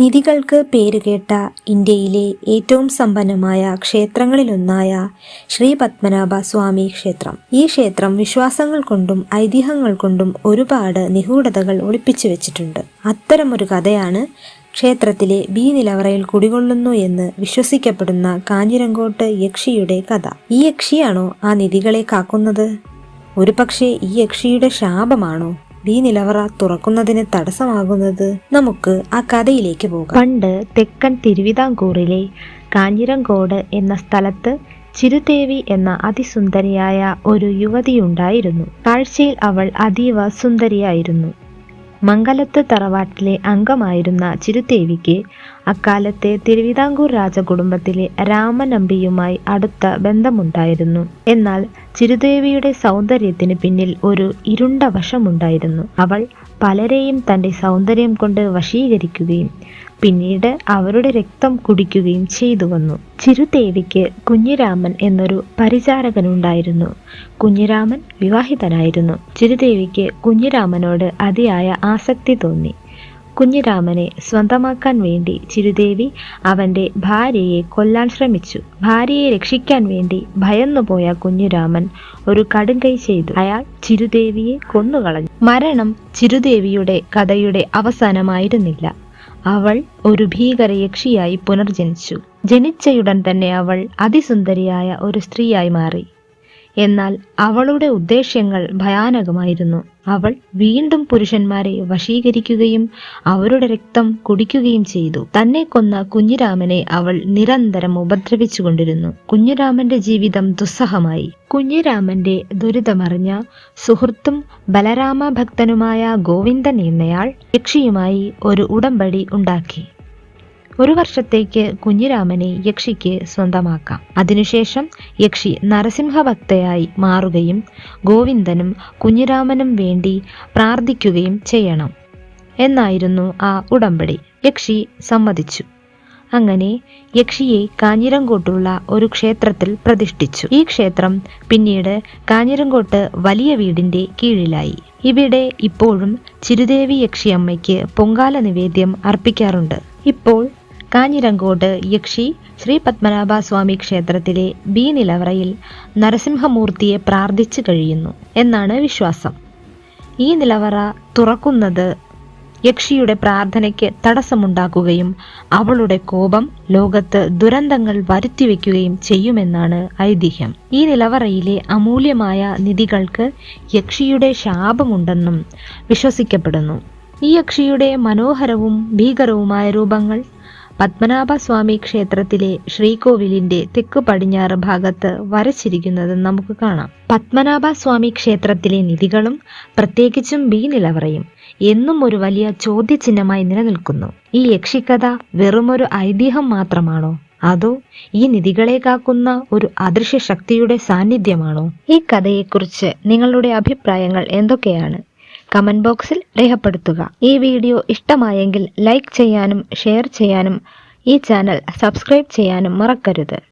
നിധികൾക്ക് പേരുകേട്ട ഇന്ത്യയിലെ ഏറ്റവും സമ്പന്നമായ ക്ഷേത്രങ്ങളിലൊന്നായ ശ്രീ പത്മനാഭ സ്വാമി ക്ഷേത്രം. ഈ ക്ഷേത്രം വിശ്വാസങ്ങൾ കൊണ്ടും ഐതിഹ്യങ്ങൾ കൊണ്ടും ഒരുപാട് നിഗൂഢതകൾ ഒളിപ്പിച്ചു വെച്ചിട്ടുണ്ട്. അത്തരമൊരു കഥയാണ് ക്ഷേത്രത്തിലെ ബി നിലവറയിൽ കുടികൊള്ളുന്നു എന്ന് വിശ്വസിക്കപ്പെടുന്ന കാഞ്ഞിരങ്കോട്ട് യക്ഷിയുടെ കഥ. ഈ യക്ഷിയാണോ ആ നിധികളെ കാക്കുന്നത്? ഒരുപക്ഷെ ഈ യക്ഷിയുടെ ശാപമാണോ? ബി നിലവറ തുറക്കുന്നതിന് തടസ്സമാകുന്നത് നമുക്ക് ആ കഥയിലേക്ക് പോകാം. പണ്ട് തെക്കൻ തിരുവിതാംകൂറിലെ കാഞ്ഞിരങ്കോട് എന്ന സ്ഥലത്ത് ചിരുദേവി എന്ന അതിസുന്ദരിയായ ഒരു യുവതിയുണ്ടായിരുന്നു. കാഴ്ചയിൽ അവൾ അതീവ സുന്ദരിയായിരുന്നു. മംഗലത്ത് തറവാട്ടിലെ അംഗമായിരുന്ന ചിരുദേവിക്ക് അക്കാലത്തെ തിരുവിതാംകൂർ രാജകുടുംബത്തിലെ രാമനമ്പിയുമായി അടുത്ത ബന്ധമുണ്ടായിരുന്നു. എന്നാൽ ചിരുദേവിയുടെ സൗന്ദര്യത്തിന് പിന്നിൽ ഒരു ഇരുണ്ട വശമുണ്ടായിരുന്നു. അവൾ പലരെയും തന്റെ സൗന്ദര്യം കൊണ്ട് വശീകരിക്കുകയും പിന്നീട് അവരുടെ രക്തം കുടിക്കുകയും ചെയ്തു വന്നു. ചിരുദേവിക്ക് കുഞ്ഞിരാമൻ എന്നൊരു പരിചാരകനുണ്ടായിരുന്നു. കുഞ്ഞിരാമൻ വിവാഹിതനായിരുന്നു. ചിരുദേവിക്ക് കുഞ്ഞിരാമനോട് അതിയായ ആസക്തി തോന്നി. കുഞ്ഞിരാമനെ സ്വന്തമാക്കാൻ വേണ്ടി ചിരുദേവി അവന്റെ ഭാര്യയെ കൊല്ലാൻ ശ്രമിച്ചു. ഭാര്യയെ രക്ഷിക്കാൻ വേണ്ടി ഭയന്നുപോയ കുഞ്ഞിരാമൻ ഒരു കടുങ്കൈ ചെയ്തു. അയാൾ ചിരുദേവിയെ കൊന്നുകളഞ്ഞു. മരണം ചിരുദേവിയുടെ കഥയുടെ അവസാനമായിരുന്നില്ല. അവൾ ഒരു ഭീകരയക്ഷിയായി പുനർജനിച്ചു. ജനിച്ചയുടൻ തന്നെ അവൾ അതിസുന്ദരിയായ ഒരു സ്ത്രീയായി മാറി. എന്നാൽ അവളുടെ ഉദ്ദേശ്യങ്ങൾ ഭയാനകമായിരുന്നു. അവൾ വീണ്ടും പുരുഷന്മാരെ വശീകരിക്കുകയും അവരുടെ രക്തം കുടിക്കുകയും ചെയ്തു. തന്നെ കൊന്ന കുഞ്ഞിരാമനെ അവൾ നിരന്തരം ഉപദ്രവിച്ചുകൊണ്ടിരുന്നു. കുഞ്ഞിരാമന്റെ ജീവിതം ദുസ്സഹമായി. കുഞ്ഞിരാമന്റെ ദുരിതമറിഞ്ഞ സുഹൃത്തും ബലരാമ ഭക്തനുമായ ഗോവിന്ദൻ എന്നയാൾ യക്ഷിയുമായി ഒരു ഉടമ്പടി ഉണ്ടാക്കി. ഒരു വർഷത്തേക്ക് കുഞ്ഞിരാമനെ യക്ഷിക്ക് സ്വന്തമാക്കാം. അതിനുശേഷം യക്ഷി നരസിംഹഭക്തയായി മാറുകയും ഗോവിന്ദനും കുഞ്ഞിരാമനും വേണ്ടി പ്രാർത്ഥിക്കുകയും ചെയ്യണം എന്നായിരുന്നു ആ ഉടമ്പടി. യക്ഷി സമ്മതിച്ചു. അങ്ങനെ യക്ഷിയെ കാഞ്ഞിരങ്കോട്ടുള്ള ഒരു ക്ഷേത്രത്തിൽ പ്രതിഷ്ഠിച്ചു. ഈ ക്ഷേത്രം പിന്നീട് കാഞ്ഞിരങ്കോട്ട് വലിയ വീടിന്റെ കീഴിലായി. ഇവിടെ ഇപ്പോഴും ചിരുദേവി യക്ഷിയമ്മയ്ക്ക് പൊങ്കാല നിവേദ്യം അർപ്പിക്കാറുണ്ട്. ഇപ്പോൾ കാഞ്ഞിരങ്കോട് യക്ഷി ശ്രീ പത്മനാഭ സ്വാമി ക്ഷേത്രത്തിലെ ബി നിലവറയിൽ നരസിംഹമൂർത്തിയെ പ്രാർത്ഥിച്ചു കഴിയുന്നു എന്നാണ് വിശ്വാസം. ഈ നിലവറ തുറക്കുന്നത് യക്ഷിയുടെ പ്രാർത്ഥനയ്ക്ക് തടസ്സമുണ്ടാക്കുകയും അവളുടെ കോപം ലോകത്ത് ദുരന്തങ്ങൾ വരുത്തിവെക്കുകയും ചെയ്യുമെന്നാണ് ഐതിഹ്യം. ഈ നിലവറയിലെ അമൂല്യമായ നിധികൾക്ക് യക്ഷിയുടെ ശാപമുണ്ടെന്നും വിശ്വസിക്കപ്പെടുന്നു. ഈ യക്ഷിയുടെ മനോഹരവും ഭീകരവുമായ രൂപങ്ങൾ പത്മനാഭ സ്വാമി ക്ഷേത്രത്തിലെ ശ്രീകോവിലിന്റെ തെക്ക് പടിഞ്ഞാറ് ഭാഗത്ത് വരച്ചിരിക്കുന്നത് നമുക്ക് കാണാം. പത്മനാഭ സ്വാമി ക്ഷേത്രത്തിലെ നിധികളും പ്രത്യേകിച്ചും ബി നിലവറയും എന്നും ഒരു വലിയ ചോദ്യചിഹ്നമായി നിലനിൽക്കുന്നു. ഈ യക്ഷിക്കഥ വെറുമൊരു ഐതിഹ്യം മാത്രമാണോ? അതോ ഈ നിധികളെ കാക്കുന്ന ഒരു അദൃശ്യ ശക്തിയുടെ സാന്നിധ്യമാണോ? ഈ കഥയെക്കുറിച്ച് നിങ്ങളുടെ അഭിപ്രായങ്ങൾ എന്തൊക്കെയാണ്? കമന്റ് ബോക്സിൽ രേഖപ്പെടുത്തുക. ഈ വീഡിയോ ഇഷ്ടമായെങ്കിൽ ലൈക്ക് ചെയ്യാനും ഷെയർ ചെയ്യാനും ഈ ചാനൽ സബ്സ്ക്രൈബ് ചെയ്യാനും മറക്കരുത്.